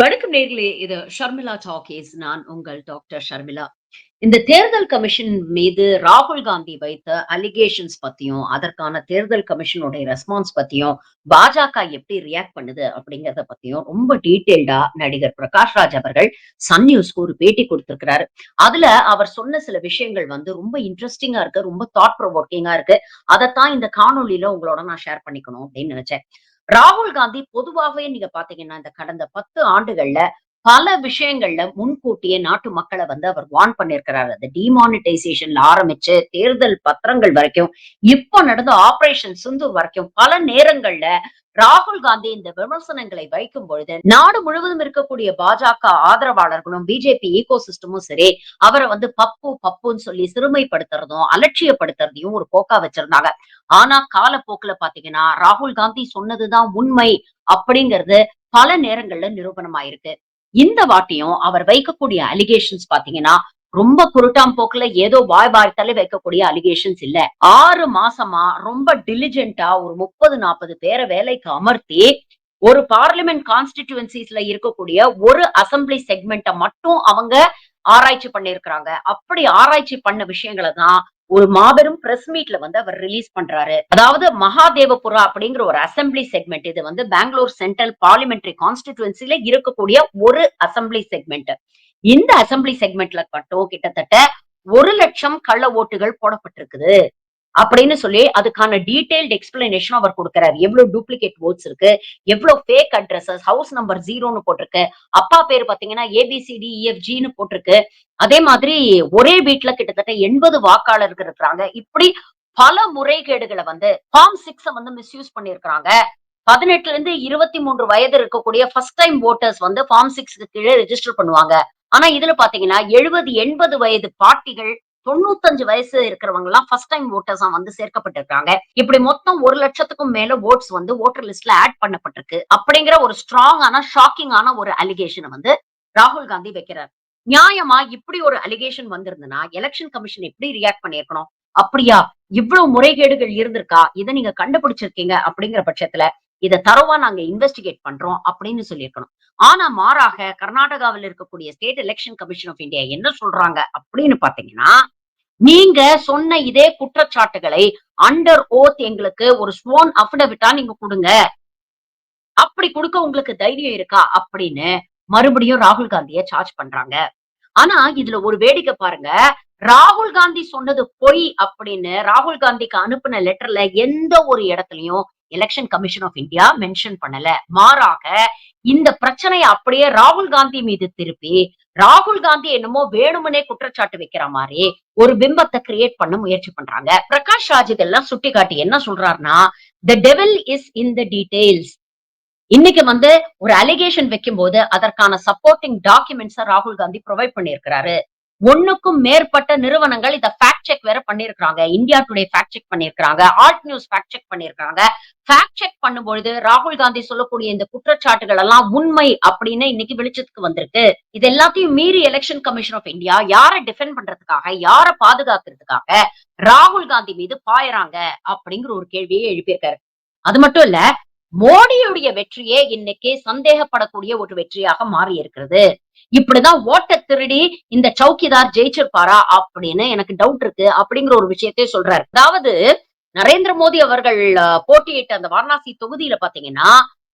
வணக்கம் நேர்களே இது ஷர்மிளா டாக்கீஸ். நான் உங்கள் டாக்டர் ஷர்மிளா. இந்த தேர்தல் கமிஷன் மீது ராகுல் காந்தி வைத்த அலிகேஷன்ஸ் பத்தியும் அதற்கான தேர்தல் கமிஷனுடைய ரெஸ்பான்ஸ் பத்தியும் பாஜக எப்படி ரியாக்ட் பண்ணுது அப்படிங்கறத பத்தியும் ரொம்ப டீட்டெயில்டா நடிகர் பிரகாஷ் ராஜ் அவர்கள் சன் நியூஸ்க்கு ஒரு பேட்டி கொடுத்திருக்கிறாரு. அதுல அவர் சொன்ன சில விஷயங்கள் வந்து ரொம்ப இன்ட்ரெஸ்டிங்கா இருக்கு ரொம்ப தாட் ப்ரொவோக்கிங்கா இருக்கு. அதைத்தான் இந்த காணொலியில உங்களோட நான் ஷேர் பண்ணிக்கணும் அப்படின்னு நினைச்சேன். ராகுல் காந்தி பொதுவாகவே நீங்க பாத்தீங்கன்னா இந்த கடந்த பத்து ஆண்டுகள்ல பல விஷயங்கள்ல முன்கூட்டியே நாட்டு மக்களை வந்து அவர் வான் பண்ணிருக்கிறாரு. அந்த டிமானிட்டைசேஷன்ல ஆரம்பிச்சு தேர்தல் பத்திரங்கள் வரைக்கும் இப்போ நடந்த ஆபரேஷன் சிந்தூர் வரைக்கும் பல நேரங்கள்ல ராகுல் காந்தி இந்த விமர்சனங்களை வைக்கும் பொழுது நாடு முழுவதும் இருக்கக்கூடிய பாஜக ஆதரவாளர்களும் பிஜேபி ஈகோ சிஸ்டமும் சரி அவரை வந்து பப்பு பப்புன்னு சொல்லி சிறுமைப்படுத்துறதும் அலட்சியப்படுத்துறதையும் ஒரு போக்கா வச்சிருந்தாங்க. ஆனா காலப்போக்குல பாத்தீங்கன்னா ராகுல் காந்தி சொன்னதுதான் உண்மை அப்படிங்கிறது பல நேரங்கள்ல நிரூபணமாயிருக்கு. இந்த வாட்டியும் அவர் வைக்கக்கூடிய அலிகேஷன்ஸ் பாத்தீங்கன்னா ரொம்ப குருட்டாம் போக்குல ஏதோ வாய் வாய்த்தாலே வைக்கக்கூடிய அலிகேஷன்ஸ் இல்ல. ஆறு மாசமா ரொம்ப டிலிஜென்டா ஒரு முப்பது நாற்பது பேரை வேலைக்கு அமர்த்தி ஒரு பார்லிமெண்ட் கான்ஸ்டிடியூன்சிஸ்ல இருக்கக்கூடிய ஒரு அசம்பிளி செக்மெண்ட்டை மட்டும் அவங்க ஆராய்ச்சி பண்ணிருக்கிறாங்க. அப்படி ஆராய்ச்சி பண்ண விஷயங்களை தான் ஒரு மாபெரும் பிரஸ் மீட்ல வந்து அவர் ரிலீஸ் பண்றாரு. அதாவது மகாதேவபுரா அப்படிங்கிற ஒரு அசம்பிளி செக்மெண்ட் இது வந்து பெங்களூர் சென்ட்ரல் பார்லிமெண்டரி கான்ஸ்டிடியூன்சில இருக்கக்கூடிய ஒரு அசம்பிளி செக்மெண்ட் இந்த அசம்பிளி செக்மெண்ட்ல மட்டும் கிட்டத்தட்ட ஒரு லட்சம் கள்ள ஓட்டுகள் போடப்பட்டிருக்குது. அப்படின்னு சொல்லி அதுக்கான டீடைல்டு எக்ஸ்பிளனேஷன் அவர் கொடுக்கிறார். எவ்வளவு டூப்ளிகேட் ஓட்ஸ் இருக்கு எவ்வளவு ஃபேக் அட்ரஸஸ் ஹவுஸ் நம்பர் ஜீரோன்னு போட்டிருக்கு அப்பா பேர் பாத்தீங்கன்னா ஏபிசிடி இஎஃப்ஜின்னு e, போட்டிருக்கு. அதே மாதிரி ஒரே வீட்டுல கிட்டத்தட்ட எண்பது வாக்காளர்கள் இருக்கிறாங்க. இப்படி பல முறைகேடுகளை வந்து ஃபார்ம் சிக்ஸ வந்து மிஸ்யூஸ் பண்ணிருக்கிறாங்க பதினெட்டுல இருந்து இருபத்தி மூன்று வயது இருக்கக்கூடிய ஃபர்ஸ்ட் டைம் ஓட்டர்ஸ் வந்து ஃபார்ம் சிக்ஸ்க்கு கீழே ரெஜிஸ்டர் பண்ணுவாங்க. ஆனா இதுல பாத்தீங்கன்னா எழுபது எண்பது வயது பாட்டிகள் தொண்ணூத்தஞ்சு வயசு இருக்கிறவங்க எல்லாம் ஃபர்ஸ்ட் டைம் ஓட்டர்ஸா வந்து சேர்க்கப்பட்டிருக்காங்க. இப்படி மொத்தம் ஒரு லட்சத்துக்கும் மேல ஓட்ஸ் வந்து ஓட்டர் லிஸ்ட்ல ஆட் பண்ணப்பட்டிருக்கு. அப்படிங்கிற ஒரு ஸ்ட்ராங்கான ஷாக்கிங்கான ஒரு அலிகேஷனை வந்து ராகுல் காந்தி வைக்கிறார். நியாயமா இப்படி ஒரு அலிகேஷன் வந்திருந்ததுன்னா எலெக்ஷன் கமிஷன் எப்படி ரியாக்ட் பண்ணிருக்கணும் அப்படியா? இவ்வளவு முறைகேடுகள் இருந்திருக்கா? இதை நீங்க கண்டுபிடிச்சிருக்கீங்க அப்படிங்கிற பட்சத்துல இதை தரவா நாங்க இன்வெஸ்டிகேட் பண்றோம் அப்படின்னு சொல்லியிருக்கணும். ஆனா மாறாக கர்நாடகாவில் இருக்கக்கூடிய state election commission of India என்ன சொல்றாங்க அப்படின்னு பாத்தீங்கன்னா நீங்க சொன்ன இதே குற்றச்சாட்டுகளை அண்டர் ஓத் எங்களுக்கு ஒரு ஸ்வோன் அஃபிடவிட்டா நீங்க கொடுங்க. அப்படி கொடுக்க உங்களுக்கு தைரியம் இருக்கா அப்படின்னு மறுபடியும் ராகுல் காந்திய சார்ஜ் பண்றாங்க. ஆனா இதுல ஒரு வேடிக்கை பாருங்க. ராகுல் காந்தி சொன்னது பொய் அப்படின்னு ராகுல் காந்திக்கு அனுப்பின லெட்டர்ல எந்த ஒரு இடத்துலயும் election commission of India mention பண்ணல. மாறாக இந்த பிரச்சனையை அப்படியே ராகுல் காந்தி மீது திருப்பி ராகுல் காந்தி என்னமோ வேணுமனே குற்றச்சாட்டு வைக்கிற மாதிரி ஒரு பிம்பத்தை கிரியேட் பண்ண முயற்சி பண்றாங்க. பிரகாஷ் ராஜ் எல்லாம் சுட்டி காட்டி என்ன சொல்றாருன்னா the devil is in the details இன்னைக்கு வந்து ஒரு அலிகேஷன் வைக்கும் போது அதற்கான சப்போர்ட்டிங் டாக்குமெண்ட்ஸ ராகுல் காந்தி ப்ரொவைட் பண்ணிருக்கிறாரு ஒண்ணுக்கும் மேற்பட்ட நிறுவனங்கள் இதை ஃபேக்ட் செக் வேற பண்ணிருக்காங்க இந்தியா டுடே ஃபேக்ட் செக் பண்ணிருக்காங்க ஆல்ட் நியூஸ் ஃபேக்ட் செக் பண்ணிருக்காங்க ஃபேக்ட் செக் பண்ணும்பொழுது ராகுல் காந்தி சொல்லக்கூடிய இந்த குற்றச்சாட்டுகள் எல்லாம் உண்மை அப்படின்னு இன்னைக்கு வெளிச்சத்துக்கு வந்திருக்கு. இது எல்லாத்தையும் மீறி எலெக்ஷன் கமிஷன் ஆஃப் இந்தியா யாரை டிஃபெண்ட் பண்றதுக்காக யாரை பாதுகாக்கிறதுக்காக ராகுல் காந்தி மீது பாயறாங்க அப்படிங்கிற ஒரு கேள்வியை எழுப்பியிருக்காரு. அது மட்டும் இல்ல மோடியுடைய வெற்றியே இன்னைக்கு சந்தேகப்படக்கூடிய ஒரு வெற்றியாக மாறி இருக்கிறது இப்படிதான் ஓட்ட திருடி இந்த சௌக்கிதார் ஜெயிச்சிருப்பாரா அப்படின்னு எனக்கு டவுட் இருக்கு அப்படிங்கிற ஒரு விஷயத்தே சொல்றாரு. அதாவது நரேந்திர மோடி அவர்கள் போட்டியிட்ட அந்த வாரணாசி தொகுதியில பாத்தீங்கன்னா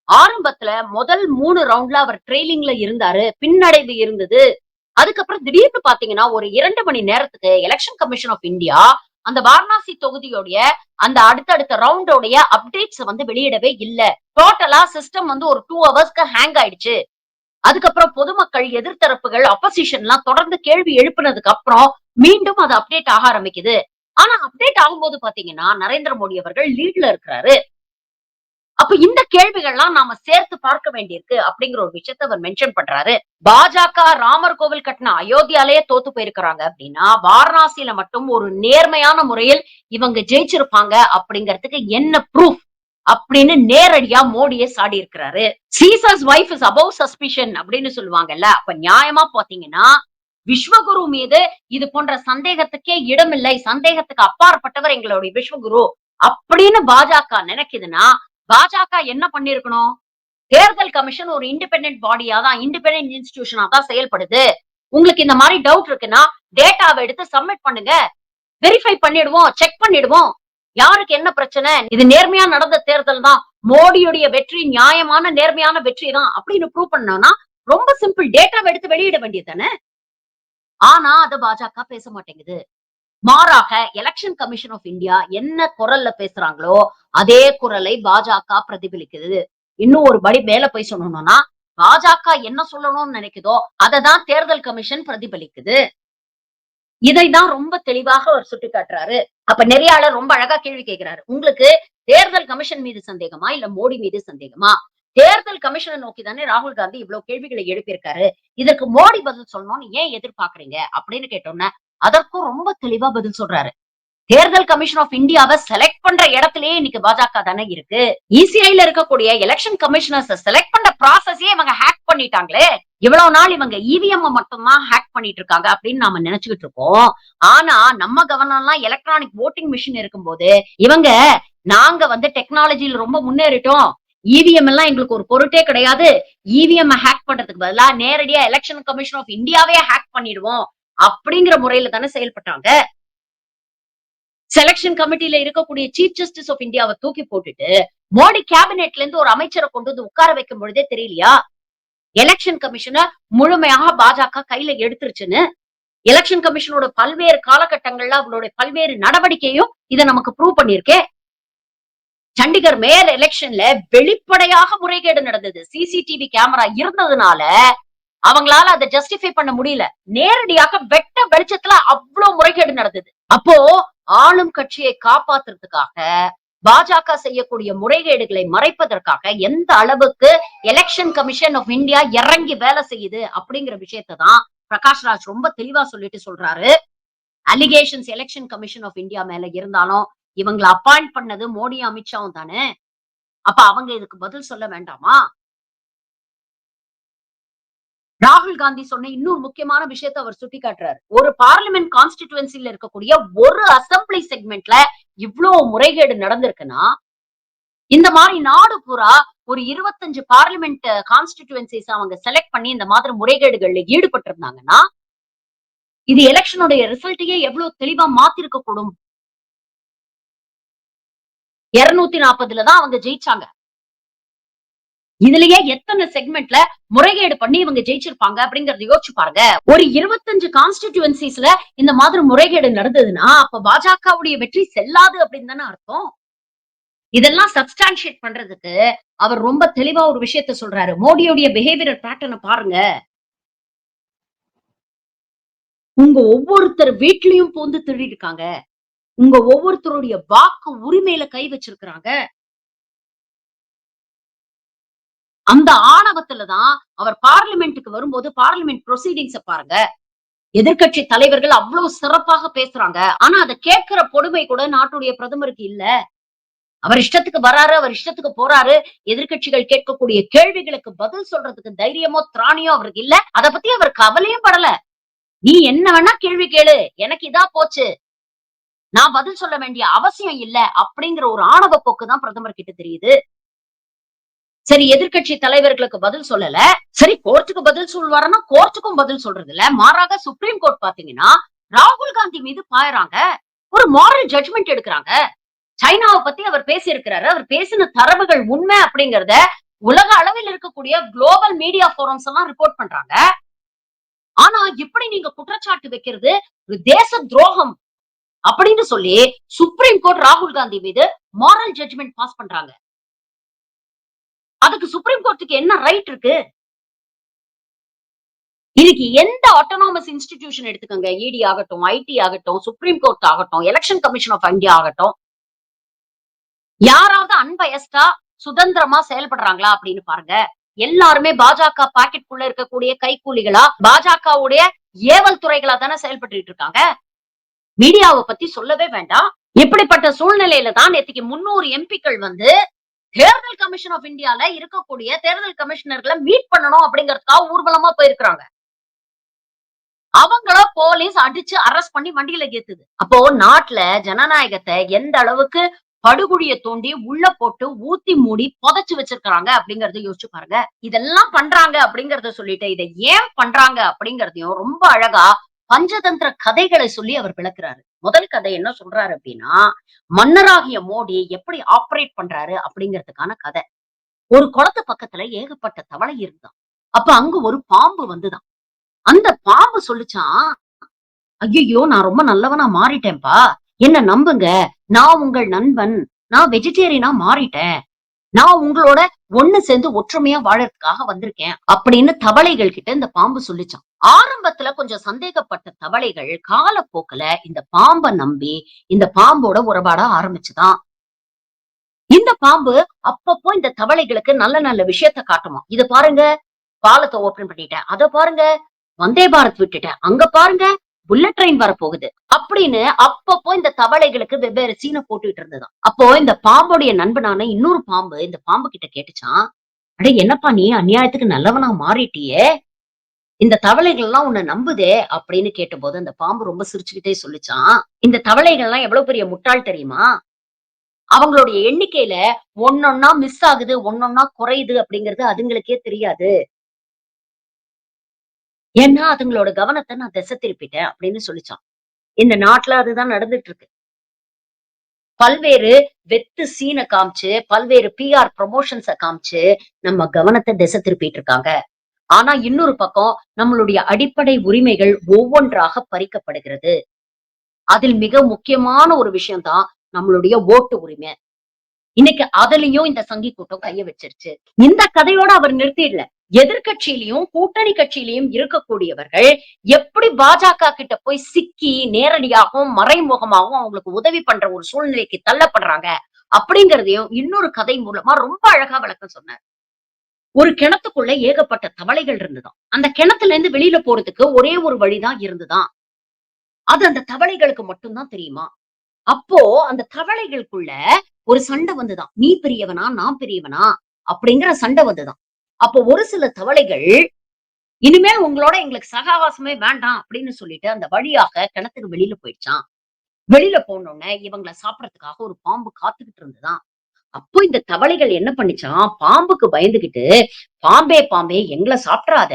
ஆரம்பத்துல முதல் மூணு ரவுண்ட்ல அவர் ட்ரெயிலிங்ல இருந்தாரு பின்னடைவு இருந்தது. அதுக்கப்புறம் திடீர்னு பாத்தீங்கன்னா ஒரு இரண்டு மணி நேரத்துக்கு எலெக்ஷன் கமிஷன் ஆஃப் இந்தியா அந்த வாரணாசி தொகுதியோடைய அந்த அடுத்தடுத்த ரவுண்டோடைய அப்டேட்ஸ் வந்து வெளியிடவே இல்ல. டோட்டலா சிஸ்டம் வந்து ஒரு டூ ஹவர்ஸ்க்கு ஹேங் ஆயிடுச்சு. அதுக்கப்புறம் பொதுமக்கள் எதிர்த்தரப்புகள் அப்போசிஷன் எல்லாம் தொடர்ந்து கேள்வி எழுப்பினதுக்கு அப்புறம் மீண்டும் அது அப்டேட் ஆக ஆரம்பிக்குது. ஆனா அப்டேட் ஆகும்போது பாத்தீங்கன்னா நரேந்திர மோடி அவர்கள் லீட்ல இருக்கிறாரு. அப்ப இந்த கேள்விகள்லாம் நாம சேர்த்து பார்க்க வேண்டியிருக்கு அப்படிங்கிற ஒரு விஷயத்த அவர் மென்ஷன் பண்றாரு. பாஜக ராமர் கோவில் கட்டின அயோத்தியாலேயே தோத்து போயிருக்கிறாங்க அப்படின்னா வாரணாசியில மட்டும் ஒரு நேர்மையான முறையில் இவங்க ஜெயிச்சிருப்பாங்க அப்படிங்கறதுக்கு என்ன ப்ரூஃப் அப்படின்னு நேரடியா மோடியே சாடி இருக்கிறாரு சீசஸ் வைஃப் இஸ் அபவ் சஸ்பிஷன் அப்படின்னு சொல்லுவாங்கல்ல. அப்ப நியாயமா பாத்தீங்கன்னா விஸ்வகுரு மீது இது போன்ற சந்தேகத்துக்கே இடமில்லை. சந்தேகத்துக்கு அப்பாற்பட்டவர் எங்களுடைய விஸ்வகுரு அப்படின்னு பாஜக நினைக்குதுன்னா பாஜக என்ன பண்ணிருக்கணும்? தேர்தல் கமிஷன் ஒரு இண்டிபெண்டன்ட் பாடியா தான் இண்டிபெண்டன்ட் இன்ஸ்டிடியூஷனா தான் செயல்படுது. உங்களுக்கு இந்த மாதிரி டவுட் இருக்குன்னா டேட்டாவை எடுத்து சப்மிட் பண்ணுங்க. வெரிஃபை பண்ணிடுவோம் செக் பண்ணிடுவோம். யாருக்கு என்ன பிரச்சனை? இது நேர்மையா நடந்த தேர்தல் தான். மோடியுடைய வெற்றி நியாயமான நேர்மையான வெற்றி தான். அப்படின்னு ப்ரூவ் பண்ணோம்னா ரொம்ப சிம்பிள் டேட்டாவை எடுத்து வெளியிட வேண்டியது தானே? ஆனா அதை பாஜக பேச மாட்டேங்குது. மாறாக எலெக்ஷன் கமிஷன் ஆஃப் இந்தியா என்ன குரல்ல பேசுறாங்களோ அதே குரலை பாஜக பிரதிபலிக்குது இன்னும் ஒரு படி மேல போய் சொல்லணும்னா பாஜக என்ன சொல்லணும்னு நினைக்குதோ அதை தான் தேர்தல் கமிஷன் பிரதிபலிக்குது. இதை தான் ரொம்ப தெளிவாக அவர் சுட்டி காட்டுறாரு அப்ப நெறியாளர் ரொம்ப அழகா கேள்வி கேட்கிறாரு உங்களுக்கு தேர்தல் கமிஷன் மீது சந்தேகமா இல்ல மோடி மீது சந்தேகமா? தேர்தல் கமிஷனை நோக்கி தானே ராகுல் காந்தி இவ்வளவு கேள்விகளை எழுப்பியிருக்காரு. இதற்கு மோடி பதில் சொல்லணும்னு ஏன் எதிர்பார்க்கறீங்க? அப்படின்னு கேட்டோம்னா அதற்கும் ரொம்ப தெளிவா பதில் சொல்றாரு. தேர்தல் கமிஷன் ஆஃப் இந்தியாவை செலக்ட் பண்ற இடத்திலேயே இன்னைக்கு பாஜக தானே இருக்கு. இசிஐல இருக்கக்கூடிய எலெக்ஷன் கமிஷனர்ஸ் செலக்ட் பண்ற ப்ராசஸே இவங்க ஹேக் பண்ணிட்டாங்களே. இவ்வளவு நாள் இவங்க இவிஎம் மட்டும்தான் ஹேக் பண்ணிட்டு இருக்காங்க அப்படின்னு நாம நினைச்சுக்கிட்டு இருக்கோம். ஆனா நம்ம கவர்னர்லாம் எலக்ட்ரானிக் ஓட்டிங் மிஷின் இருக்கும்போது இவங்க நாங்க வந்து டெக்னாலஜில ரொம்ப முன்னேறிட்டோம். இவிஎம் எல்லாம் எங்களுக்கு ஒரு பொருட்டே கிடையாது. இவிஎம் ஹேக் பண்றதுக்கு பதிலா நேரடியா எலெக்ஷன் கமிஷன் ஆஃப் இந்தியாவே ஹேக் பண்ணிடுவோம். அப்படிங்கிற முறையில தானே செயல்பட்டாங்க. செலக்ஷன் கமிட்டில இருக்கக்கூடிய சீஃப் ஜஸ்டிஸ் ஆஃப் இந்தியாவை தூக்கி போட்டுட்டு மோடி கேபினெட்ல இருந்து ஒரு அமைச்சரை கொண்டு வந்து உட்கார வைக்கும் பொழுதே தெரியலையா? எலெக்ஷன் கமிஷனை முழுமையாக பாஜக கையில எடுத்துருச்சுன்னு எலெக்ஷன் கமிஷனோட பல்வேறு காலகட்டங்கள்ல அவங்களுடைய பல்வேறு நடவடிக்கையும் இதை நமக்கு ப்ரூவ் பண்ணிருக்கே சண்டிகர் மேயர் எலெக்ஷன்ல வெளிப்படையாக முறைகேடு நடந்தது. சிசிடிவி கேமரா இருந்ததுனால அவங்களால அதை ஜஸ்டிஃபை பண்ண முடியல. நேரடியாக வெட்ட வெளிச்சத்துல அவ்வளவு முறைகேடு நடந்தது. அப்போ ஆளும் கட்சியை காப்பாத்துறதுக்காக பாஜக செய்யக்கூடிய முறைகேடுகளை மறைப்பதற்காக எந்த அளவுக்கு எலெக்ஷன் கமிஷன் ஆஃப் இந்தியா இறங்கி வேலை செய்யுது அப்படிங்கிற விஷயத்தை தான் பிரகாஷ் ராஜ் ரொம்ப தெளிவா சொல்லிட்டு சொல்றாரு. Allegations election commission of India மேல இருந்தாலும் இவங்களை அப்பாயிண்ட் பண்ணது மோடி அமித்ஷாவும் தானே அப்ப அவங்க இதுக்கு பதில் சொல்ல வேண்டாமா? ராகுல் காந்தி சொன்ன இன்னொரு முக்கியமான விஷயத்தை அவர் சுட்டி காட்டுறாரு ஒரு பார்லிமெண்ட் கான்ஸ்டிடுவன்சில இருக்கக்கூடிய ஒரு அசம்பிளி செக்மெண்ட்ல இவ்வளவு முறைகேடு நடந்திருக்குன்னா இந்த மாதிரி நாடு பூரா ஒரு இருபத்தஞ்சு பார்லிமெண்ட் கான்ஸ்டிடுவன்சிஸ் அவங்க செலக்ட் பண்ணி இந்த மாதிரி முறைகேடுகள்ல ஈடுபட்டு இருந்தாங்கன்னா இது எலெக்ஷனுடைய ரிசல்ட்டையே எவ்வளவு தெளிவா மாத்திருக்க கூடும் இருநூத்தி நாற்பதுல தான் அவங்க ஜெயிச்சாங்க. இதுலயே எத்தனை செக்மெண்ட்ல முறைகேடு பண்ணி இவங்க ஜெயிச்சிருப்பாங்க அப்படிங்கறத யோசிச்சு பாருங்க. ஒரு இருபத்தஞ்சு கான்ஸ்டிடியூன்சிஸ்ல இந்த மாதிரி முறைகேடு நடந்ததுன்னா அப்ப பாஜகவுடைய வெற்றி செல்லாது அப்படின்னு தானே அர்த்தம்? இதெல்லாம் சப்ஸ்டான்ஷியேட் பண்றதுக்கு அவர் ரொம்ப தெளிவா ஒரு விஷயத்த சொல்றாரு. மோடியோடைய பிஹேவியர் பேட்டர்னை பாருங்க. உங்க ஒவ்வொருத்தர் வீட்லயும் பூந்து திருடி இருக்காங்க உங்க ஒவ்வொருத்தருடைய வாக்கு உரிமையில கை வச்சிருக்கிறாங்க. அந்த ஆணவத்துலதான் அவர் பார்லிமெண்ட்டுக்கு வரும்போது பார்லிமெண்ட் ப்ரொசீடிங்ஸ பாருங்க. எதிர்க்கட்சி தலைவர்கள் அவ்வளவு சிறப்பாக பேசுறாங்க. ஆனா அதை கேட்கிற பொடுமை கூட நாட்டுடைய பிரதமருக்கு இல்ல. அவர் இஷ்டத்துக்கு வராரு அவர் இஷ்டத்துக்கு போறாரு. எதிர்கட்சிகள் கேட்கக்கூடிய கேள்விகளுக்கு பதில் சொல்றதுக்கு தைரியமோ திராணியோ அவருக்கு இல்ல. அத பத்தி அவர் கவலையும் படல. நீ என்ன வேணா கேள்வி கேளு. எனக்கு இதா போச்சு. நான் பதில் சொல்ல வேண்டிய அவசியம் இல்ல அப்படிங்கிற ஒரு ஆணவ போக்கு தான் பிரதமர் கிட்ட தெரியுது. சரி எதிர்க்கட்சி தலைவர்களுக்கு பதில் சொல்லல. சரி கோர்ட்டுக்கு பதில் சொல்வாருன்னா கோர்ட்டுக்கும் பதில் சொல்றது இல்ல மாறாக சுப்ரீம் கோர்ட் பாத்தீங்கன்னா ராகுல் காந்தி மீது பாயறாங்க. ஒரு மாரல் ஜட்மெண்ட் எடுக்கிறாங்க. சைனாவை பத்தி அவர் பேசி இருக்கிறாரு அவர் பேசின தரவுகள் உண்மை அப்படிங்கறத உலக அளவில் இருக்கக்கூடிய குளோபல் மீடியா போரம்ஸ் எல்லாம் ரிப்போர்ட் பண்றாங்க. ஆனா இப்படி நீங்க குற்றச்சாட்டு வைக்கிறது ஒரு தேச துரோகம் அப்படின்னு சொல்லி சுப்ரீம் கோர்ட் ராகுல் காந்தி மீது மாரல் ஜட்மெண்ட் பாஸ் பண்றாங்க. அதுக்கு சுப்ரீம் கோர்ட்டுக்கு என்ன ரைட் இருக்கு? இதுக்கு எந்த ஆட்டோனாமஸ் இன்ஸ்டிடியூஷன் எடுத்துக்கோங்க? இடி ஆகட்டும் ஐடி ஆகட்டும் சுப்ரீம் கோர்ட் ஆகட்டும் எலெக்ஷன் கமிஷன் ஆஃப் இந்தியா ஆகட்டும். யாராவது அன்பயஸ்டா சுதந்திரமா செயல்படுறாங்களா அப்படின்னு பாருங்க. எல்லாருமே பாஜக பாக்கெட் குள்ள இருக்கக்கூடிய கைக்கூலிகளா பாஜகவுடைய ஏவல் துறைகளா தானே செயல்பட்டு இருக்காங்க. மீடியாவை பத்தி சொல்லவே வேண்டாம். இப்படிப்பட்ட சூழ்நிலையில தான் நேற்றுக்கு முன்னூறு எம்பிக்கள் வந்து தேர்தல் கமிஷன் ஆஃப் இந்தியால இருக்கக்கூடிய தேர்தல் கமிஷனர்களை மீட் பண்ணணும் அப்படிங்கறதுக்காக ஊர்வலமா போயிருக்கிறாங்க. அவங்கள போலீஸ் அடிச்சு அரெஸ்ட் பண்ணி வண்டியில ஏத்துது. அப்போ நாட்டுல ஜனநாயகத்தை எந்த அளவுக்கு படுகுழிய தோண்டி உள்ள போட்டு ஊத்தி மூடி புதைச்சு வச்சிருக்கிறாங்க அப்படிங்கறத யோசிச்சு பாருங்க. இதெல்லாம் பண்றாங்க அப்படிங்கறத சொல்லிட்டு இதை ஏன் பண்றாங்க அப்படிங்கறதையும் ரொம்ப அழகா பஞ்சதந்திர கதைகளை சொல்லி அவர் விளக்குறாரு. முதல் கதை என்ன சொல்றாரு அப்படின்னா மன்னராகிய மோடி எப்படி ஆப்ரேட் பண்றாரு அப்படிங்கிறதுக்கான கதை. ஒரு குளத்து பக்கத்துல ஏகப்பட்ட தவளை இருந்தான். அப்ப அங்க ஒரு பாம்பு வந்துதான். அந்த பாம்பு சொல்லிச்சான் ஐயோ நான் ரொம்ப நல்லவனா மாறிட்டேன்பா என்ன நம்புங்க? நான் உங்கள் நண்பன். நான் வெஜிடேரியனா மாறிட்டேன். நான் உங்களோட ஒண்ணு சேர்ந்து ஒற்றுமையா வாழறதுக்காக வந்திருக்கேன். அப்படின்னு தவளைகள் கிட்ட இந்த பாம்பு சொல்லிச்சான் ஆரம்பத்துல கொஞ்சம் சந்தேகப்பட்ட தவளைகள் காலப்போக்குல இந்த பாம்பை நம்பி இந்த பாம்போட உறவாட ஆரம்பிச்சுதான். இந்த பாம்பு அப்பப்போ இந்த தவளைகளுக்கு நல்ல நல்ல விஷயத்த காட்டுமா. இது பாருங்க பாலத்தை ஓபன் பண்ணிட்டேன். அதை பாருங்க வந்தே பாரத் விட்டுட்டேன். அங்க பாருங்க புல்லட் ட்ரெயின் வரப்போகுது. அப்படின்னு அப்பப்போ இந்த தவளைகளுக்கு வெவ்வேறு சீனை போட்டுட்டு இருந்ததான் அப்போ இந்த பாம்போடைய நண்பனான இன்னொரு பாம்பு இந்த பாம்பு கிட்ட கேட்டுச்சான் அடே என்னப்பா நீ? அநியாயத்துக்கு நல்லவனா மாறிட்டியே. இந்த தவளைகள் எல்லாம் உன்னை நம்புதே அப்படின்னு கேட்டபோது அந்த பாம்பு ரொம்ப சிரிச்சுக்கிட்டே சொல்லிச்சான். இந்த தவளைகள் எல்லாம் எவ்வளவு பெரிய முட்டாள் தெரியுமா? அவங்களுடைய எண்ணிக்கையில ஒன்னொன்னா மிஸ் ஆகுது ஒன்னொன்னா குறையுது அப்படிங்கிறது அதுங்களுக்கே தெரியாது. ஏன்னா அதுங்களோட கவனத்தை நான் திசை திருப்பிட்டேன் அப்படின்னு சொல்லிச்சான். இந்த நாட்டுல அதுதான் நடந்துட்டு இருக்கு பல்வேறு வெத்து சீனை காமிச்சு பல்வேறு பிஆர் ப்ரொமோஷன்ஸ காமிச்சு நம்ம கவனத்தை திசை திருப்பிட்டு இருக்காங்க. ஆனா இன்னொரு பக்கம் நம்மளுடைய அடிப்படை உரிமைகள் ஒவ்வொன்றாக பறிக்கப்படுகிறது. அதில் மிக முக்கியமான ஒரு விஷயம் தான் நம்மளுடைய ஓட்டு உரிமை. இன்னைக்கு அதுலயும் இந்த சங்கி கூட்டம் கைய வச்சிருச்சு. இந்த கதையோட அவர் நிறுத்திடல. எதிர்கட்சியிலையும் கூட்டணி கட்சியிலையும் இருக்கக்கூடியவர்கள் எப்படி பாஜக கிட்ட போய் சிக்கி நேரடியாகவும் மறைமுகமாகவும் அவங்களுக்கு உதவி பண்ற ஒரு சூழ்நிலைக்கு தள்ளப்படுறாங்க அப்படிங்கிறதையும் இன்னொரு கதை மூலமா ரொம்ப அழகா விளக்கம் சொன்னார். ஒரு கிணத்துக்குள்ள ஏகப்பட்ட தவளைகள் இருந்துதான். அந்த கிணத்துல இருந்து வெளியில போறதுக்கு ஒரே ஒரு வழிதான் இருந்துதான். அது அந்த தவளைகளுக்கு மட்டும்தான் தெரியுமா? அப்போ அந்த தவளைகளுக்குள்ள ஒரு சண்டை வந்துதான். நீ பெரியவனா நான் பெரியவனா அப்படிங்கிற சண்டை வந்துதான். அப்போ ஒரு சில தவளைகள் இனிமேல் உங்களோட எங்களுக்கு சகாவாசமே வேண்டாம் அப்படின்னு சொல்லிட்டு அந்த வழியாக கிணத்துக்கு வெளியில போயிடுச்சான் வெளியில போனோடனே இவங்களை சாப்பிடறதுக்காக ஒரு பாம்பு காத்துக்கிட்டு இருந்துதான். அப்போ இந்த தவளைகள் என்ன பண்ணிச்சான் பாம்புக்கு பயந்துகிட்டு பாம்பே பாம்பே எங்களை சாப்பிடாத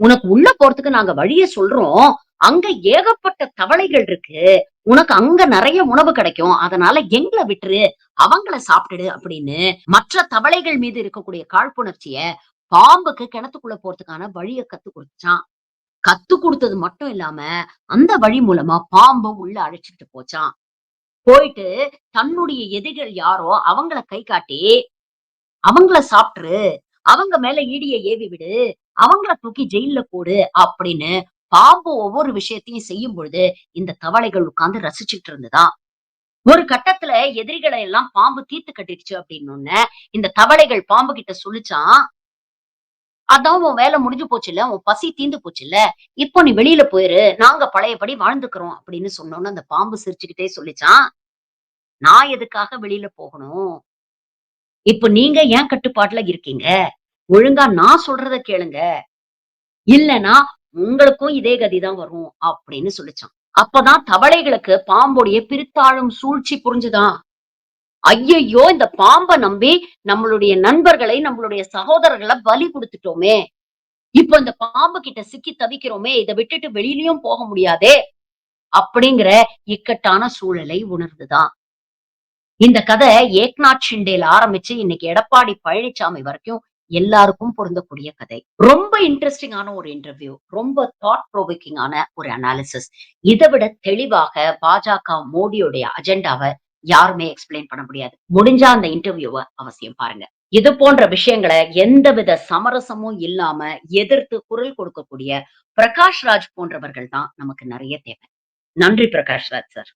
உனக்கு உள்ள போறதுக்கு நாங்க வழிய சொல்றோம். அங்க ஏகப்பட்ட தவளைகள் இருக்கு. உனக்கு அங்க நிறைய உணவு கிடைக்கும். அதனால எங்களை விட்டுரு. அவங்கள சாப்பிட்டுடு அப்படின்னு மற்ற தவளைகள் மீது இருக்கக்கூடிய காழ்ப்புணர்ச்சிய பாம்புக்கு கிணத்துக்குள்ள போறதுக்கான வழிய கத்து கொடுத்தான். கத்து கொடுத்தது மட்டும் இல்லாம அந்த வழி மூலமா பாம்பு உள்ள அழைச்சிட்டு போச்சான் போயிட்டு தன்னுடைய எதிரிகள் யாரோ அவங்கள கை காட்டி அவங்கள சாப்பிட்டுரு. அவங்க மேல ஈடிய ஏவி விடு. அவங்கள தூக்கி ஜெயில போடு அப்படின்னு பாம்பு ஒவ்வொரு விஷயத்தையும் செய்யும் பொழுது இந்த தவளைகள் உட்கார்ந்து ரசிச்சுட்டு இருந்துதான். ஒரு கட்டத்துல எதிரிகளை எல்லாம் பாம்பு தீர்த்து கட்டிடுச்சு அப்படின்னு இந்த தவளைகள் பாம்பு கிட்ட சொல்லிச்சான் அதான் உன் வேலை முடிஞ்சு போச்சு இல்ல உன் பசி தீந்து போச்சு இல்ல இப்போ நீ வெளியில போயிரு நாங்க பழையபடி வாழ்ந்துக்கிறோம் அப்படின்னு சொன்னோன்னு அந்த பாம்பு சிரிச்சுக்கிட்டே சொல்லிச்சான். நான் எதுக்காக வெளியில போகணும்? இப்ப நீங்க ஏன் கட்டுப்பாட்டுல இருக்கீங்க? ஒழுங்கா நான் சொல்றத கேளுங்க. இல்லைன்னா உங்களுக்கும் இதே கதிதான் வரும் அப்படின்னு சொல்லிச்சான். அப்பதான் தவளைகளுக்கு பாம்புடைய பிரித்தாளும் சூழ்ச்சி புரிஞ்சுதான். ஐயையோ இந்த பாம்பை நம்பி நம்மளுடைய நண்பர்களை நம்மளுடைய சகோதரர்களை பலி கொடுத்துட்டோமே. இப்ப இந்த பாம்பு கிட்ட சிக்கி தவிக்கிறோமே இதை விட்டுட்டு வெளியிலயும் போக முடியாதே. அப்படிங்கிற இக்கட்டான சூழலை உணர்ந்துதான். இந்த கதை ஏக்நாத் ஷிண்டேல ஆரம்பிச்சு இன்னைக்கு எடப்பாடி பழனிசாமி வரைக்கும் எல்லாருக்கும் பொருந்தக்கூடிய கதை. ரொம்ப இன்ட்ரெஸ்டிங்கான ஒரு இன்டர்வியூ ரொம்ப தாட் ப்ரோவிக்கிங்கான ஒரு அனாலிசிஸ் இதை விட தெளிவாக பாஜக மோடியுடைய அஜெண்டாவை யாருமே எக்ஸ்பிளைன் பண்ண முடியாது. முடிஞ்சா அந்த இன்டர்வியூவை அவசியம் பாருங்க. இது போன்ற விஷயங்களை எந்தவித சமரசமும் இல்லாம எதிர்த்து குரல் கொடுக்கக்கூடிய பிரகாஷ் ராஜ் போன்றவர்கள் தான் நமக்கு நிறைய தேவை. நன்றி பிரகாஷ் ராஜ் சார்